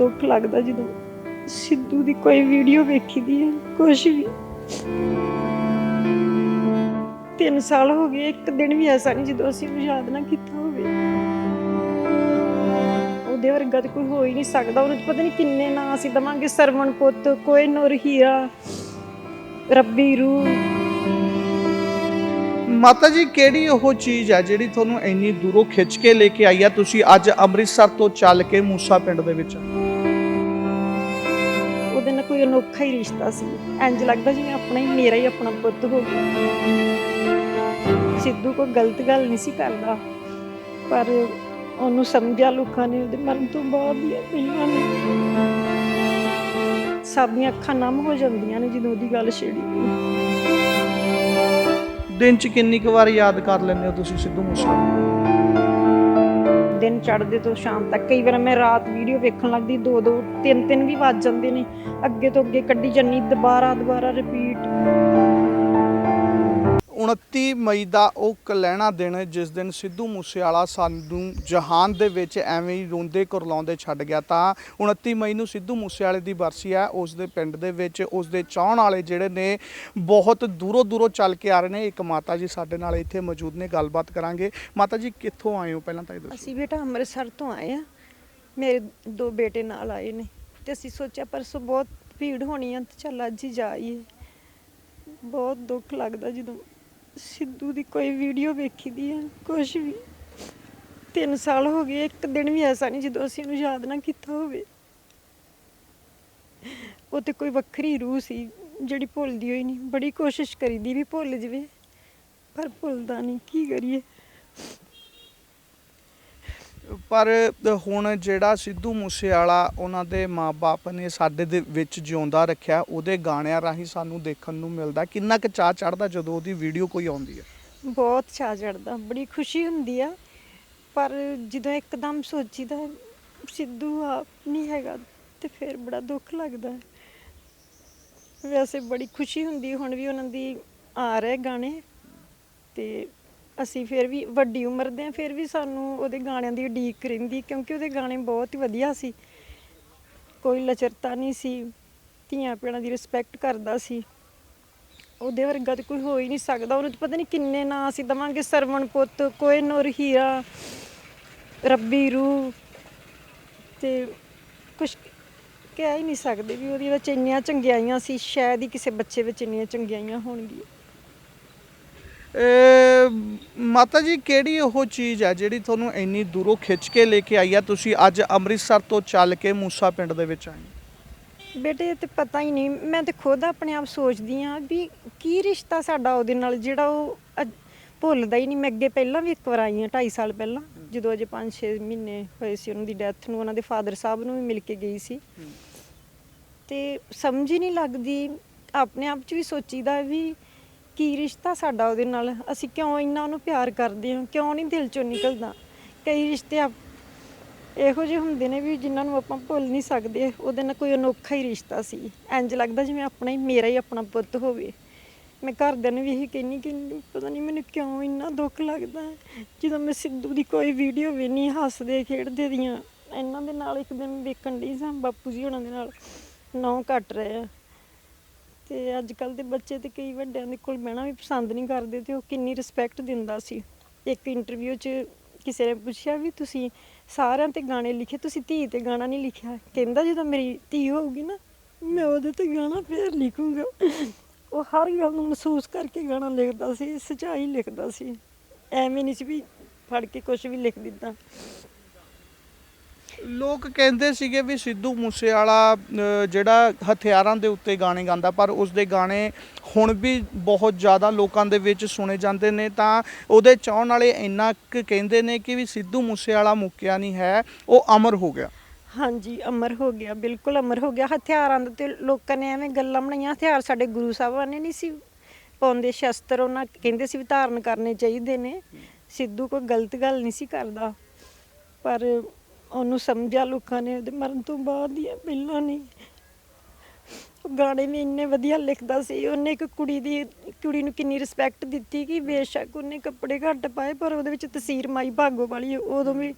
ਦੁੱਖ ਲੱਗਦਾ ਜਦੋਂ ਸਿੱਧੂ ਦੀ ਕੋਈ ਵੀਡੀਓ ਵੇਖੀਦੀ ਹੈ, ਕੁਛ ਵੀ। ਤਿੰਨ ਸਾਲ ਹੋ ਗਏ, ਇੱਕ ਦਿਨ ਵੀ ਐਸਾ ਨਹੀਂ ਜਦੋਂ ਅਸੀਂ ਉਹਨੂੰ ਯਾਦ ਨਾ ਕੀਤਾ ਹੋਵੇ। ਉਹਦੇ ਵਰਗਾ ਤਾਂ ਕੋਈ ਹੋ ਹੀ ਨਹੀਂ ਸਕਦਾ। ਉਹਨੂੰ ਪਤਾ ਨਹੀਂ ਕਿੰਨੇ ਨਾਂ ਅਸੀਂ ਦਵਾਂਗੇ, ਸਰਵਣ ਪੁੱਤ, ਕੋਈ ਨੂਰ ਹੀਰਾ, ਰੱਬੀ ਰੂਹ। ਮਾਤਾ ਜੀ, ਕਿਹੜੀ ਉਹ ਚੀਜ਼ ਹੈ ਜਿਹੜੀ ਤੁਹਾਨੂੰ ਇੰਨੀ ਦੂਰੋਂ ਖਿੱਚ ਕੇ ਲੈ ਕੇ ਆਈ ਆ ਤੁਸੀਂ ਅੱਜ ਅੰਮ੍ਰਿਤਸਰ ਤੋਂ ਚੱਲ ਕੇ ਮੂਸਾ ਪਿੰਡ ਦੇ ਵਿੱਚ। ਕੋਈ ਅਨੋਖਾ ਹੀ ਰਿਸ਼ਤਾ ਸੀ। ਇੰਜ ਲੱਗਦਾ ਜਿਵੇਂ ਆਪਣਾ ਹੀ ਮੇਰਾ ਹੀ ਆਪਣਾ ਪੁੱਤ ਹੋ ਗਿਆ। ਸਿੱਧੂ ਕੋਈ ਗਲਤ ਗੱਲ ਨਹੀਂ ਸੀ ਕਰਦਾ। ਪਰ ਉਹਨੂੰ ਸਮਝਿਆ ਲੋਕਾਂ ਨੇ, ਉਹਦੇ ਮਰਨ ਤੋਂ ਬਾਅਦ ਹੀ ਪਹਿਲਾਂ ਨੇ। ਸਭ ਦੀਆਂ ਅੱਖਾਂ ਨਮ ਹੋ ਜਾਂਦੀਆਂ ਨੇ ਜਦੋਂ ਉਹਦੀ ਗੱਲ ਛੇੜੀ ਦਿਨ 'ਚ ਕਿੰਨੀ ਕੁ ਵਾਰ ਯਾਦ ਕਰ ਲੈਂਦੇ ਹੋ ਤੁਸੀਂ ਸਿੱਧੂ ਮੂਸੇਵਾਲਾ? ਦਿਨ ਚੜ੍ਹਦੇ ਤੋਂ ਸ਼ਾਮ ਤੱਕ। ਕਈ ਵਾਰ ਮੈਂ ਰਾਤ ਵੀਡੀਓ ਵੇਖਣ ਲੱਗਦੀ, ਦੋ ਦੋ, ਤਿੰਨ ਤਿੰਨ ਵੀ ਵੱਜ ਜਾਂਦੇ ਨੇ। ਅੱਗੇ ਤੋਂ ਅੱਗੇ ਕੱਢੀ ਜੰਨੀ ਦੁਬਾਰਾ ਦੁਬਾਰਾ ਰਿਪੀਟ 29 ਮਈ ਦਾ ਉਹ ਕਲੈਣਾ ਦਿਨ ਹੈ ਜਿਸ ਦਿਨ ਸਿੱਧੂ ਮੂਸੇਵਾਲਾ ਸਾਨੂੰ ਜਹਾਨ ਦੇ ਵਿੱਚ ਐਵੇਂ ਹੀ ਰੋਂਦੇ ਕੁਰਲਾਉਂਦੇ ਛੱਡ ਗਿਆ ਤਾਂ 29 ਮਈ ਨੂੰ ਸਿੱਧੂ ਮੂਸੇਵਾਲੇ ਦੀ ਬਰਸੀ ਹੈ। ਉਸ ਦੇ ਪਿੰਡ ਦੇ ਵਿੱਚ ਉਸ ਦੇ ਚਾਹਣ ਵਾਲੇ ਜਿਹੜੇ ਨੇ ਬਹੁਤ ਦੂਰੋਂ ਦੂਰੋਂ ਚੱਲ ਕੇ ਆ ਰਹੇ ਨੇ। ਇੱਕ ਮਾਤਾ ਜੀ ਸਾਡੇ ਨਾਲ ਇੱਥੇ ਮੌਜੂਦ ਨੇ, ਗੱਲਬਾਤ ਕਰਾਂਗੇ। ਮਾਤਾ ਜੀ, ਕਿੱਥੋਂ ਆਏ ਹੋ ਪਹਿਲਾਂ ਤਾਂ ਇਹ ਦੱਸੋ। ਅਸੀਂ ਬੇਟਾ ਅੰਮ੍ਰਿਤਸਰ ਤੋਂ ਆਏ ਆ ਮੇਰੇ ਦੋ ਬੇਟੇ ਨਾਲ ਆਏ ਨੇ ਤੇ ਅਸੀਂ ਸੋਚਿਆ ਪਰਸੋਂ ਬਹੁਤ ਭੀੜ ਹੋਣੀ ਆ ਤੇ ਚੱਲ ਅੱਜ ਹੀ ਜਾਈਏ। ਬਹੁਤ ਦੁੱਖ ਲੱਗਦਾ ਜਦੋਂ ਸਿੱਧੂ ਦੀ ਕੋਈ ਵੀਡੀਓ ਵੇਖੀ ਦੀ ਆ, ਕੁਛ ਵੀ। ਤਿੰਨ ਸਾਲ ਹੋ ਗਏ, ਇੱਕ ਦਿਨ ਵੀ ਐਸਾ ਨਹੀਂ ਜਦੋਂ ਅਸੀਂ ਉਹਨੂੰ ਯਾਦ ਨਾ ਕੀਤਾ ਹੋਵੇ। ਉਹ ਤੇ ਕੋਈ ਵੱਖਰੀ ਰੂਹ ਸੀ, ਜਿਹੜੀ ਭੁੱਲਦੀ ਹੋਈ ਨਹੀਂ। ਬੜੀ ਕੋਸ਼ਿਸ਼ ਕਰੀਦੀ ਵੀ ਭੁੱਲ ਜਵੇ, ਪਰ ਭੁੱਲਦਾ ਨਹੀਂ। ਕੀ ਕਰੀਏ? ਪਰ ਹੁਣ ਜਿਹੜਾ ਸਿੱਧੂ ਮੂਸੇਵਾਲਾ ਉਹਨਾਂ ਦੇ ਮਾਪੇ ਨੇ ਸਾਡੇ ਦੇ ਵਿੱਚ ਜਿਉਂਦਾ ਰੱਖਿਆ, ਉਹਦੇ ਗਾਣਿਆਂ ਰਾਹੀਂ ਸਾਨੂੰ ਦੇਖਣ ਨੂੰ ਮਿਲਦਾ, ਕਿੰਨਾ ਕੁ ਚਾਹ ਚੜਦਾ ਜਦੋਂ ਉਹਦੀ ਵੀਡੀਓ ਕੋਈ ਆਉਂਦੀ ਹੈ? ਬਹੁਤ ਚਾਅ ਚੜਦਾ ਬੜੀ ਖੁਸ਼ੀ ਹੁੰਦੀ ਆ, ਪਰ ਜਦੋਂ ਇੱਕਦਮ ਸੋਚੀਦਾ ਸਿੱਧੂ ਆਪ ਨਹੀਂ ਹੈਗਾ ਤੇ ਫਿਰ ਬੜਾ ਦੁੱਖ ਲੱਗਦਾ। ਵੈਸੇ ਬੜੀ ਖੁਸ਼ੀ ਹੁੰਦੀ, ਹੁਣ ਵੀ ਉਹਨਾਂ ਦੀ ਆ ਰਹੇ ਗਾਣੇ ਤੇ ਅਸੀਂ ਫਿਰ ਵੀ ਵੱਡੀ ਉਮਰ ਦੇ ਆ ਫਿਰ ਵੀ ਸਾਨੂੰ ਉਹਦੇ ਗਾਣਿਆਂ ਦੀ ਉਡੀਕ ਰਹਿੰਦੀ, ਕਿਉਂਕਿ ਉਹਦੇ ਗਾਣੇ ਬਹੁਤ ਹੀ ਵਧੀਆ ਸੀ। ਕੋਈ ਲਚਰਤਾ ਨਹੀਂ ਸੀ, ਧੀਆਂ ਭੈਣਾਂ ਦੀ ਰਿਸਪੈਕਟ ਕਰਦਾ ਸੀ। ਉਹਦੇ ਵਰਗਾ ਤਾਂ ਕੋਈ ਹੋ ਹੀ ਨਹੀਂ ਸਕਦਾ, ਉਹਨੂੰ ਪਤਾ ਨਹੀਂ ਕਿੰਨੇ ਨਾਂ ਅਸੀਂ ਦਵਾਂਗੇ, ਸਰਵਣ ਪੁੱਤ, ਕੋਈ ਨੂਰ ਹੀਰਾ, ਰੱਬੀ ਰੂਹ ਤੇ ਕੁਝ ਕਹਿ ਹੀ ਨਹੀਂ ਸਕਦੇ ਵੀ ਉਹਦੀਆਂ ਵਿੱਚ ਇੰਨੀਆਂ ਚੰਗਿਆਈਆਂ ਸੀ, ਸ਼ਾਇਦ ਹੀ ਕਿਸੇ ਬੱਚੇ ਵਿੱਚ ਇੰਨੀਆਂ ਚੰਗਿਆਈਆਂ ਹੋਣਗੀਆਂ। ਮਾਤਾ ਜੀ ਕਿਹੜੀ ਉਹ ਚੀਜ਼ ਹੈ ਜਿਹੜੀ ਤੁਹਾਨੂੰ ਇੰਨੀ ਦੂਰੋਂ ਖਿੱਚ ਕੇ ਲੈ ਕੇ ਆਈ ਹੈ? ਤੁਸੀਂ ਅੱਜ ਅੰਮ੍ਰਿਤਸਰ ਤੋਂ ਚੱਲ ਕੇ ਮੂਸਾ ਪਿੰਡ ਦੇ ਵਿੱਚ ਆਏ ਬੇਟੇ ਤੇ ਪਤਾ ਹੀ ਨਹੀਂ। ਮੈਂ ਤੇ ਖੁਦ ਆਪਣੇ ਆਪ ਸੋਚਦੀ ਆ ਵੀ ਕੀ ਰਿਸ਼ਤਾ ਸਾਡਾ ਉਹਦੇ ਨਾਲ ਜਿਹੜਾ ਉਹ ਭੁੱਲਦਾ ਹੀ ਨਹੀਂ। ਮੈਂ ਅੱਗੇ ਪਹਿਲਾਂ ਵੀ ਇੱਕ ਵਾਰ ਆਈ ਆ 2.5 ਸਾਲ ਪਹਿਲਾਂ ਜਦੋਂ ਅਜੇ 5-6 ਮਹੀਨੇ ਹੋਏ ਸੀ ਉਹਨਾਂ ਦੀ ਡੈਥ ਨੂੰ ਉਹਨਾਂ ਦੇ ਫਾਦਰ ਸਾਹਿਬ ਨੂੰ ਵੀ ਮਿਲ ਕੇ ਗਈ ਸੀ। ਤੇ ਸਮਝ ਹੀ ਨਹੀਂ ਲੱਗਦੀ। ਆਪਣੇ ਆਪ 'ਚ ਵੀ ਸੋਚੀਦਾ ਵੀ ਕੀ ਰਿਸ਼ਤਾ ਸਾਡਾ ਉਹਦੇ ਨਾਲ? ਅਸੀਂ ਕਿਉਂ ਇੰਨਾ ਉਹਨੂੰ ਪਿਆਰ ਕਰਦੇ ਹਾਂ? ਕਿਉਂ ਨਹੀਂ ਦਿਲ ਚੋਂ ਨਿਕਲਦਾ? ਕਈ ਰਿਸ਼ਤੇ ਆਪ ਇਹੋ ਜਿਹੇ ਹੁੰਦੇ ਨੇ ਵੀ ਜਿਨ੍ਹਾਂ ਨੂੰ ਆਪਾਂ ਭੁੱਲ ਨਹੀਂ ਸਕਦੇ। ਉਹਦੇ ਨਾਲ ਕੋਈ ਅਨੋਖਾ ਹੀ ਰਿਸ਼ਤਾ ਸੀ। ਇੰਜ ਲੱਗਦਾ ਜਿਵੇਂ ਆਪਣਾ ਹੀ, ਮੇਰਾ ਹੀ ਆਪਣਾ ਪੁੱਤ ਹੋਵੇ। ਮੈਂ ਘਰਦਿਆਂ ਨੂੰ ਵੀ ਇਹੀ ਕਹਿੰਨੀ ਕਿ ਪਤਾ ਨਹੀਂ ਮੈਨੂੰ ਕਿਉਂ ਇੰਨਾ ਦੁੱਖ ਲੱਗਦਾ? ਜਦੋਂ ਮੈਂ ਸਿੱਧੂ ਦੀ ਕੋਈ ਵੀਡੀਓ ਵੀ ਨਹੀਂ ਹੱਸਦੇ, ਖੇਡਦੇ ਦੀਆਂ, ਇਹਨਾਂ ਦੇ ਨਾਲ ਇੱਕ ਦਿਨ ਵੇਖਣ ਲਈ ਸਾਂ, ਬਾਪੂ ਜੀ ਉਹਨਾਂ ਦੇ ਨਾਲ। ਨੌ ਕੱਟ ਰਹੇ ਆ। ਤੇ ਅੱਜ ਕੱਲ ਦੇ ਬੱਚੇ ਤੇ ਕਈ ਵੱਡਿਆਂ ਦੇ ਕੋਲ ਬਹਿਣਾ ਵੀ ਪਸੰਦ ਨਹੀਂ ਕਰਦੇ ਤੇ ਉਹ ਕਿੰਨੀ ਰਿਸਪੈਕਟ ਦਿੰਦਾ ਸੀ। ਇੱਕ ਇੰਟਰਵਿਊ 'ਚ ਕਿਸੇ ਨੇ ਪੁੱਛਿਆ ਵੀ ਤੁਸੀਂ ਸਾਰਿਆਂ ਤੇ ਗਾਣੇ ਲਿਖੇ, ਤੁਸੀਂ ਧੀ ਤੇ ਗਾਣਾ ਨਹੀਂ ਲਿਖਿਆ। ਕਹਿੰਦਾ ਜਦੋਂ ਮੇਰੀ ਧੀ ਹੋਊਗੀ ਨਾ, ਮੈਂ ਉਹਦੇ ਤੇ ਗਾਣਾ ਫੇਰ ਲਿਖੂੰਗਾ। ਉਹ ਹਰ ਗੱਲ ਨੂੰ ਮਹਿਸੂਸ ਕਰਕੇ ਗਾਣਾ ਲਿਖਦਾ ਸੀ, ਸਚਾਈ ਲਿਖਦਾ ਸੀ। ਐਵੇਂ ਨਹੀਂ ਸੀ ਵੀ ਫੜ ਕੇ ਕੁਝ ਵੀ ਲਿਖ ਦਿੱਤਾ। ਲੋਕ ਕਹਿੰਦੇ ਸੀਗੇ ਵੀ ਸਿੱਧੂ ਮੂਸੇਵਾਲਾ ਜਿਹੜਾ ਹਥਿਆਰਾਂ ਦੇ ਉੱਤੇ ਗਾਣੇ ਗਾਉਂਦਾ, ਪਰ ਉਸ ਦੇ ਗਾਣੇ ਹੁਣ ਵੀ ਬਹੁਤ ਜ਼ਿਆਦਾ ਲੋਕਾਂ ਦੇ ਵਿੱਚ ਸੁਣੇ ਜਾਂਦੇ ਨੇ। ਤਾਂ ਉਹਦੇ ਚਾਹਣ ਵਾਲੇ ਇੰਨਾ ਕੁ ਕਹਿੰਦੇ ਨੇ ਕਿ ਵੀ ਸਿੱਧੂ ਮੂਸੇਵਾਲਾ ਮੁੱਕਿਆ ਨਹੀਂ ਹੈ, ਉਹ ਅਮਰ ਹੋ ਗਿਆ। ਹਾਂਜੀ, ਅਮਰ ਹੋ ਗਿਆ, ਬਿਲਕੁਲ ਅਮਰ ਹੋ ਗਿਆ। ਹਥਿਆਰਾਂ ਦੇ ਤੇ ਲੋਕਾਂ ਨੇ ਐਵੇਂ ਗੱਲਾਂ ਬਣਾਈਆਂ, ਹਥਿਆਰ ਸਾਡੇ ਗੁਰੂ ਸਾਹਿਬਾਨ ਨੇ ਨਹੀਂ ਸੀ ਪਾਉਂਦੇ, ਸ਼ਸਤਰ ਉਹਨਾਂ ਕਹਿੰਦੇ ਸੀ ਵੀ ਧਾਰਨ ਕਰਨੇ ਚਾਹੀਦੇ ਨੇ। ਸਿੱਧੂ ਕੋਈ ਗਲਤ ਗੱਲ ਨਹੀਂ ਸੀ ਕਰਦਾ, ਪਰ ਉਹਨੂੰ ਸਮਝਿਆ ਲੋਕਾਂ ਨੇ ਉਹਦੇ ਮਰਨ ਤੋਂ ਬਾਅਦ ਹੀ ਪਹਿਲਾਂ ਨਹੀਂ ਉਹ ਗਾਣੇ ਵੀ ਇੰਨੇ ਵਧੀਆ ਲਿਖਦਾ ਸੀ। ਉਹਨੇ ਇੱਕ ਕੁੜੀ ਦੀ, ਕੁੜੀ ਨੂੰ ਕਿੰਨੀ ਰਿਸਪੈਕਟ ਦਿੱਤੀ ਕਿ ਬੇਸ਼ੱਕ ਉਹਨੇ ਕੱਪੜੇ ਘੱਟ ਪਾਏ, ਪਰ ਉਹਦੇ ਵਿੱਚ ਤਸਵੀਰ ਮਾਈ ਭਾਗੋ ਵਾਲੀ ਹੈ ਉਦੋਂ ਵੀ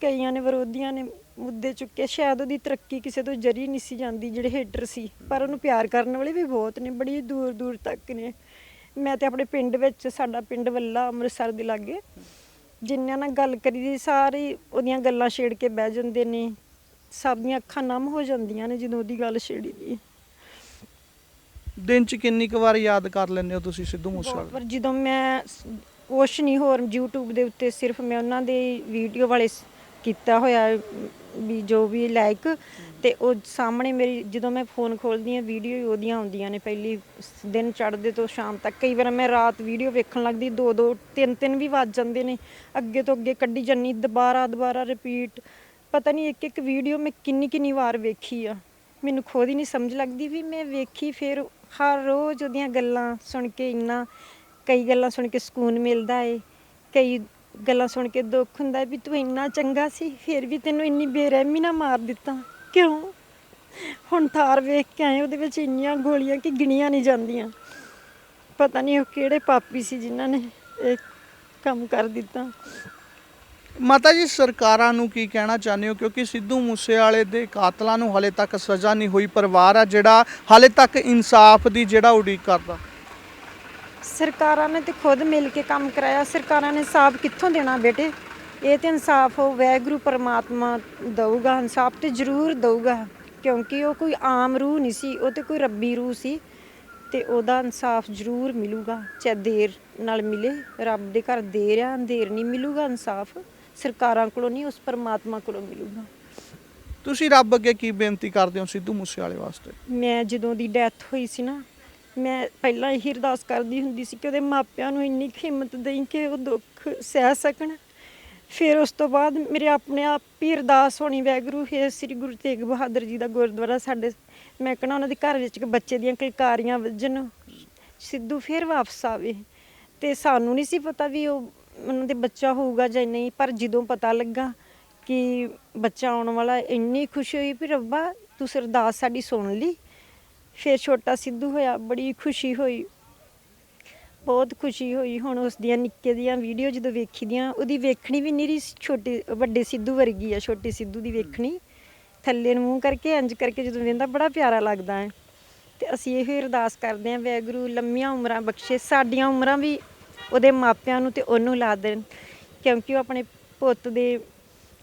ਕਈਆਂ ਨੇ ਵਿਰੋਧੀਆਂ ਨੇ ਮੁੱਦੇ ਚੁੱਕੇ। ਸ਼ਾਇਦ ਉਹਦੀ ਤਰੱਕੀ ਕਿਸੇ ਤੋਂ ਜਰੀ ਨਹੀਂ ਸੀ ਜਾਂਦੀ, ਜਿਹੜੇ ਹੇਟਰ ਸੀ। ਪਰ ਉਹਨੂੰ ਪਿਆਰ ਕਰਨ ਵਾਲੇ ਵੀ ਬਹੁਤ ਨੇ, ਬੜੀ ਦੂਰ ਦੂਰ ਤੱਕ ਨੇ। ਮੈਂ ਤੇ ਆਪਣੇ ਪਿੰਡ ਵਿੱਚ, ਸਾਡਾ ਪਿੰਡ ਵੱਲਾ ਅੰਮ੍ਰਿਤਸਰ ਦੇ ਲਾਗੇ। ਜਿੰਨਿਆਂ ਨਾਲ ਗੱਲ ਕਰੀ ਦੀ ਸਾਰੇ ਉਹਦੀਆਂ ਗੱਲਾਂ ਛੇੜ ਕੇ ਬਹਿ ਜਾਂਦੇ ਨੇ। ਸਭ ਦੀਆਂ ਅੱਖਾਂ ਨਮ ਹੋ ਜਾਂਦੀਆਂ ਨੇ ਜਦੋਂ ਉਹਦੀ ਗੱਲ ਛੇੜੀ ਦੀ ਦਿਨ ਚ ਕਿੰਨੀ ਕੁ ਵਾਰ ਯਾਦ ਕਰ ਲੈਂਦੇ ਹੋ ਤੁਸੀਂ ਸਿੱਧੂ ਮੂਸੇਵਾਲਾ? ਪਰ ਜਦੋਂ ਮੈਂ ਕੁਛ ਨਹੀਂ ਹੋਰ YouTube ਦੇ ਉੱਤੇ ਸਿਰਫ ਮੈਂ ਉਹਨਾਂ ਦੇ ਵੀਡੀਓ ਵਾਲੇ ਕੀਤਾ ਹੋਇਆ ਵੀ ਜੋ ਵੀ ਲਾਇਕ ਤੇ ਉਹ ਸਾਹਮਣੇ ਮੇਰੀ ਜਦੋਂ ਮੈਂ ਫੋਨ ਖੋਲਦੀ ਆ ਵੀਡੀਓ ਉਹਦੀਆਂ ਆਉਂਦੀਆਂ ਨੇ। ਪਹਿਲੀ ਸ- ਦਿਨ ਚੜ੍ਹਦੇ ਤੋਂ ਸ਼ਾਮ ਤੱਕ ਕਈ ਵਾਰ ਮੈਂ ਰਾਤ ਵੀਡੀਓ ਵੇਖਣ ਲੱਗਦੀ, ਦੋ ਦੋ, ਤਿੰਨ ਤਿੰਨ ਵੀ ਵੱਜ ਜਾਂਦੇ ਨੇ। ਅੱਗੇ ਤੋਂ ਅੱਗੇ ਕੱਢੀ ਜੰਨੀ ਦੁਬਾਰਾ ਦੁਬਾਰਾ ਰਿਪੀਟ ਪਤਾ ਨਹੀਂ ਇੱਕ ਇੱਕ ਵੀਡੀਓ ਮੈਂ ਕਿੰਨੀ ਕਿੰਨੀ ਵਾਰ ਵੇਖੀ ਆ। ਮੈਨੂੰ ਖੁਦ ਹੀ ਨਹੀਂ ਸਮਝ ਲੱਗਦੀ ਵੀ ਮੈਂ ਵੇਖੀ ਫਿਰ ਹਰ ਰੋਜ਼ ਉਹਦੀਆਂ ਗੱਲਾਂ ਸੁਣ ਕੇ ਇੰਨਾ, ਕਈ ਗੱਲਾਂ ਸੁਣ ਕੇ ਸਕੂਨ ਮਿਲਦਾ ਏ, ਕਈ ਗੱਲਾਂ ਸੁਣ ਕੇ ਦੁੱਖ ਹੁੰਦਾ ਵੀ ਤੂੰ ਇੰਨਾ ਚੰਗਾ ਸੀ, ਫਿਰ ਵੀ ਤੈਨੂੰ ਇੰਨੀ ਬੇਰਹਿਮੀ ਨਾਲ ਮਾਰ ਦਿੱਤਾ। ਕਿਉਂ? ਹੁਣ ਥਾਰ ਵੇਖ ਕੇ ਆਏ, ਉਹਦੇ ਵਿੱਚ ਇੰਨੀਆਂ ਗੋਲੀਆਂ ਕਿ ਗਿਣੀਆਂ ਨਹੀਂ ਜਾਂਦੀਆਂ। ਪਤਾ ਨਹੀਂ ਉਹ ਕਿਹੜੇ ਪਾਪੀ ਸੀ ਜਿਨ੍ਹਾਂ ਨੇ ਇਹ ਕੰਮ ਕਰ ਦਿੱਤਾ। ਮਾਤਾ ਜੀ, ਸਰਕਾਰਾਂ ਨੂੰ ਕੀ ਕਹਿਣਾ ਚਾਹੁੰਦੇ ਹੋ? ਕਿਉਂਕਿ ਸਿੱਧੂ ਮੂਸੇਵਾਲੇ ਦੇ ਕਾਤਲਾਂ ਨੂੰ ਹਲੇ ਤੱਕ ਸਜ਼ਾ ਨਹੀਂ ਹੋਈ, ਪਰਿਵਾਰ ਆ ਜਿਹੜਾ ਹਲੇ ਤੱਕ ਇਨਸਾਫ ਦੀ ਜਿਹੜਾ ਉਡੀਕ ਕਰਦਾ। ਸਰਕਾਰਾਂ ਨੇ ਤੇ ਖੁਦ ਮਿਲ ਕੇ ਕੰਮ ਕਰਾਇਆ। ਸਰਕਾਰਾਂ ਨੇ ਇਨਸਾਫ ਕਿੱਥੋਂ ਦੇਣਾ ਬੇਟੇ? ਇਹ ਤੇ ਇਨਸਾਫ ਉਹ ਵੈਗਰੂ ਪਰਮਾਤਮਾ ਦਊਗਾ ਇਨਸਾਫ ਤੇ ਜ਼ਰੂਰ ਦਊਗਾ ਕਿਉਂਕਿ ਉਹ ਕੋਈ ਆਮ ਰੂਹ ਨਹੀਂ ਸੀ ਉਹ ਤੇ ਕੋਈ ਰੱਬੀ ਰੂਹ ਸੀ ਤੇ ਉਹਦਾ ਇਨਸਾਫ ਜ਼ਰੂਰ ਮਿਲੂਗਾ। ਚਾਹੇ ਦੇਰ ਨਾਲ ਮਿਲੇ ਰੱਬ ਦੇ ਘਰ ਦੇਰ ਆ ਅੰਧੇਰ ਨਹੀਂ ਮਿਲੂਗਾ ਇਨਸਾਫ ਸਰਕਾਰਾਂ ਕੋਲੋਂ ਨਹੀਂ ਉਸ ਪਰਮਾਤਮਾ ਕੋਲੋਂ ਮਿਲੂਗਾ। ਤੁਸੀਂ ਰੱਬ ਅੱਗੇ ਕੀ ਬੇਨਤੀ ਕਰਦੇ ਹੋ ਸਿੱਧੂ ਮੂਸੇਵਾਲੇ ਵਾਸਤੇ? ਮੈਂ ਜਦੋਂ ਦੀ ਡੈਥ ਹੋਈ ਸੀ ਨਾ ਮੈਂ ਪਹਿਲਾਂ ਹੀ ਅਰਦਾਸ ਕਰਦੀ ਹੁੰਦੀ ਸੀ ਕਿ ਉਹਦੇ ਮਾਪਿਆਂ ਨੂੰ ਇੰਨੀ ਹਿੰਮਤ ਦੇਈ ਕਿ ਉਹ ਦੁੱਖ ਸਹਿ ਸਕਣ। ਫਿਰ ਉਸ ਤੋਂ ਬਾਅਦ ਮੇਰੇ ਆਪਣੇ ਆਪ ਹੀ ਅਰਦਾਸ ਹੋਣੀ ਵੈਗਰੂ ਹੈ ਸ੍ਰੀ ਗੁਰੂ ਤੇਗ ਬਹਾਦਰ ਜੀ ਦਾ ਗੁਰਦੁਆਰਾ ਸਾਡੇ, ਮੈਂ ਕਹਣਾ ਉਹਨਾਂ ਦੇ ਘਰ ਵਿੱਚ ਇੱਕ ਬੱਚੇ ਦੀਆਂ ਕਿਲਕਾਰੀਆਂ ਵੱਜਣ, ਸਿੱਧੂ ਫਿਰ ਵਾਪਸ ਆਵੇ। ਤੇ ਸਾਨੂੰ ਨਹੀਂ ਸੀ ਪਤਾ ਵੀ ਉਹ ਉਹਨਾਂ ਦੇ ਬੱਚਾ ਹੋਊਗਾ ਜਾਂ ਨਹੀਂ, ਪਰ ਜਦੋਂ ਪਤਾ ਲੱਗਾ ਕਿ ਬੱਚਾ ਆਉਣ ਵਾਲਾ ਇੰਨੀ ਖੁਸ਼ੀ ਹੋਈ ਵੀ ਰੱਬਾ ਤੂੰ ਅਰਦਾਸ ਸਾਡੀ ਸੁਣ ਲਈ ਫਿਰ ਛੋਟਾ ਸਿੱਧੂ ਹੋਇਆ, ਬੜੀ ਖੁਸ਼ੀ ਹੋਈ। ਬਹੁਤ ਖੁਸ਼ੀ ਹੋਈ ਹੁਣ ਉਸ ਦੀਆਂ ਨਿੱਕੇ ਦੀਆਂ ਵੀਡੀਓ ਜਦੋਂ ਵੇਖੀ ਦੀਆਂ ਉਹਦੀ ਵੇਖਣੀ ਵੀ ਨਿਰੀ ਛੋਟੇ, ਵੱਡੇ ਸਿੱਧੂ ਵਰਗੀ ਆ, ਛੋਟੇ ਸਿੱਧੂ ਦੀ ਵੇਖਣੀ। ਥੱਲੇ ਨੂੰ ਮੂੰਹ ਕਰਕੇ ਇੰਜ ਕਰਕੇ ਜਦੋਂ ਵੇਂਦਾ ਬੜਾ ਪਿਆਰਾ ਲੱਗਦਾ ਹੈ। ਤੇ ਅਸੀਂ ਇਹ ਅਰਦਾਸ ਕਰਦੇ ਹਾਂ ਵੈਗੁਰੂ ਲੰਮੀਆਂ ਉਮਰਾਂ ਬਖਸ਼ੇ, ਸਾਡੀਆਂ ਉਮਰਾਂ ਵੀ ਉਹਦੇ ਮਾਪਿਆਂ ਨੂੰ ਤੇ ਉਹਨੂੰ ਲਾ ਦੇਣ। ਕਿਉਂਕਿ ਉਹ ਆਪਣੇ ਪੁੱਤ ਦੇ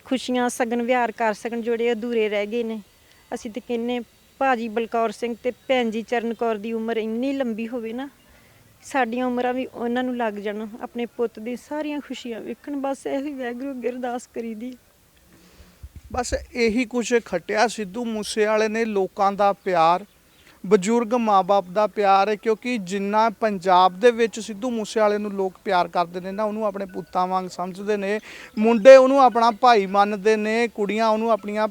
ਖੁਸ਼ੀਆਂ ਸਗਨ, ਵਿਹਾਰ ਕਰ ਸਕਣ ਜਿਹੜੇ ਅਧੂਰੇ ਰਹਿ ਗਏ ਨੇ। ਅਸੀਂ ਤੇ ਕਹਿੰਨੇ ਭਾਜੀ ਬਲਕੌਰ ਸਿੰਘ ਤੇ ਭੈਣ ਜੀ ਚਰਨ ਕੌਰ ਦੀ ਉਮਰ ਇੰਨੀ ਲੰਬੀ ਹੋਵੇ ਨਾ, ਸਾਡੀਆਂ ਉਮਰਾਂ ਵੀ ਉਹਨਾਂ ਨੂੰ ਲੱਗ ਜਾਣ, ਆਪਣੇ ਪੁੱਤ ਦੀ ਸਾਰੀਆਂ ਖੁਸ਼ੀਆਂ ਵੇਖਣ, ਬਸ ਇਹੀ ਵੈਗਰੂ ਅੱਗੇ ਕਰੀਦੀ ਬਸ ਇਹੀ ਕੁਝ ਖਟਿਆ ਸਿੱਧੂ ਮੂਸੇਵਾਲੇ ਨੇ ਲੋਕਾਂ ਦਾ ਪਿਆਰ, ਬਜ਼ੁਰਗ ਮਾਪੇ ਦਾ ਪਿਆਰ ਹੈ ਕਿਉਂਕਿ ਜਿੰਨਾ ਪੰਜਾਬ ਦੇ ਵਿੱਚ ਸਿੱਧੂ ਮੂਸੇਵਾਲੇ ਨੂੰ ਲੋਕ ਪਿਆਰ ਕਰਦੇ ਨੇ ਨਾ, ਉਹਨੂੰ ਆਪਣੇ ਪੁੱਤਾਂ ਵਾਂਗ ਸਮਝਦੇ ਨੇ, ਮੁੰਡੇ ਉਹਨੂੰ ਆਪਣਾ ਭਾਈ ਮੰਨਦੇ ਨੇ, ਕੁੜੀਆਂ ਉਹਨੂੰ ਆਪਣੀਆਂ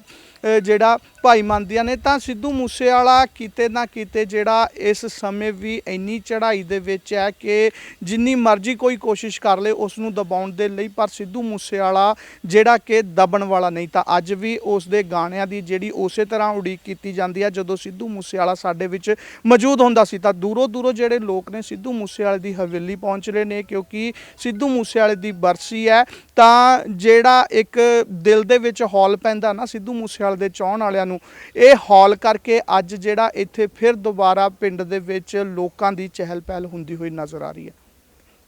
ਜਿਹੜਾ ਭਾਈ ਮੰਨਦੀਆਂ ਨੇ, ਤਾਂ ਸਿੱਧੂ ਮੂਸੇਵਾਲਾ ਕਿਤੇ ਨਾ ਕਿਤੇ ਜਿਹੜਾ ਇਸ ਸਮੇਂ ਵੀ ਇੰਨੀ ਚੜ੍ਹਾਈ ਦੇ ਵਿੱਚ ਹੈ ਕਿ ਜਿੰਨੀ ਮਰਜ਼ੀ ਕੋਈ ਕੋਸ਼ਿਸ਼ ਕਰ ਲੇ ਉਸ ਨੂੰ ਦਬਾਉਣ ਦੇ ਲਈ, ਪਰ ਸਿੱਧੂ ਮੂਸੇਵਾਲਾ ਜਿਹੜਾ ਕਿ ਦਬਣ ਵਾਲਾ ਨਹੀਂ, ਤਾਂ ਅੱਜ ਵੀ ਉਸ ਦੇ ਗਾਣਿਆਂ ਦੀ ਜਿਹੜੀ ਉਸੇ ਤਰ੍ਹਾਂ ਉਡੀਕ ਕੀਤੀ ਜਾਂਦੀ ਹੈ, ਜਦੋਂ ਸਿੱਧੂ ਮੂਸੇਵਾਲਾ ਸਾਡੇ ਵਿੱਚ ਮੌਜੂਦ ਹੁੰਦਾ ਸੀ। ਤਾਂ ਦੂਰੋਂ ਦੂਰੋਂ ਜਿਹੜੇ ਲੋਕ ਨੇ ਸਿੱਧੂ ਮੂਸੇਵਾਲੇ ਦੀ ਹਵੇਲੀ ਪਹੁੰਚ ਰਹੇ ਨੇ, ਕਿਉਂਕਿ ਸਿੱਧੂ ਮੂਸੇਵਾਲੇ ਦੀ ਬਰਸੀ ਹੈ, ਤਾਂ ਜਿਹੜਾ ਇੱਕ ਦਿਲ ਦੇ ਵਿੱਚ ਹੌਲ ਪੈਂਦਾ ਨਾ ਸਿੱਧੂ ਮੂਸੇਵਾਲਾ ਦੇ ਚਾਹਣ ਵਾਲਿਆਂ ਨੂੰ ਇਹ ਹੌਲ ਕਰਕੇ ਅੱਜ ਜਿਹੜਾ ਇੱਥੇ ਫਿਰ ਦੁਬਾਰਾ ਪਿੰਡ ਦੇ ਵਿੱਚ ਲੋਕਾਂ ਦੀ ਚਹਿਲ ਪਹਿਲ ਹੁੰਦੀ ਹੋਈ ਨਜ਼ਰ ਆ ਰਹੀ ਹੈ।